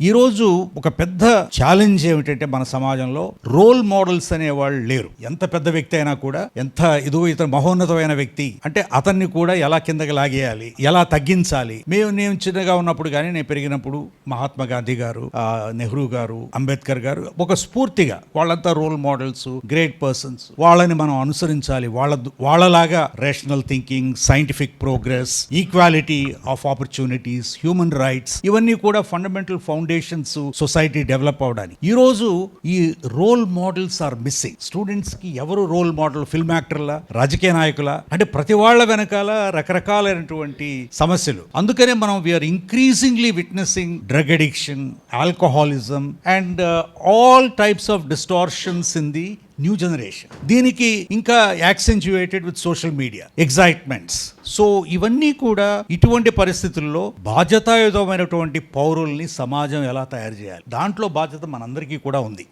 ఈరోజు ఒక పెద్ద ఛాలెంజ్ ఏమిటంటే మన సమాజంలో రోల్ మోడల్స్ అనేవాళ్ళు లేరు. ఎంత పెద్ద వ్యక్తి అయినా కూడా ఎంత ఇదిగో ఇతను మహోన్నతమైన వ్యక్తి అంటే అతన్ని కూడా ఎలా కిందకి లాగేయాలి ఎలా తగ్గించాలి? మేము నేను చిన్నగా ఉన్నప్పుడు కానీ నేను పెరిగినప్పుడు మహాత్మా గాంధీ గారు నెహ్రూ గారు అంబేద్కర్ గారు ఒక స్ఫూర్తిగా వాళ్ళంతా రోల్ మోడల్స్ గ్రేట్ పర్సన్స్ వాళ్ళని మనం అనుసరించాలి. వాళ్ళ వాళ్ళలాగా rational thinking scientific progress equality of opportunities human rights ఇవన్నీ కూడా ఫండమెంటల్ ఫౌండేషన్స్ సొసైటీ డెవలప్ అవడానికి. ఈ రోజు ఈ రోల్ మోడల్స్ ఆర్ మిస్సింగ్. స్టూడెంట్స్కి ఎవరు రోల్ మోడల్ ఫిల్మ్ యాక్టర్ల రాజకీయ నాయకుల? అంటే ప్రతి వాళ్ళ వెనకాల రకరకాలైనటువంటి సమస్యలు. అందుకనే మనం we're increasingly witnessing drug addiction alcoholism and all types of distortions in the new generation. దీనికి ఇంకా accentuated with social media excitements. So ఇవన్నీ కూడా ఇటువంటి పరిస్థితుల్లో బాధ్యతాయుతమైనటువంటి పౌరుల్ని సమాజం ఎలా తయారు చేయాలి? దాంట్లో బాధ్యత మనందరికీ కూడా ఉంది.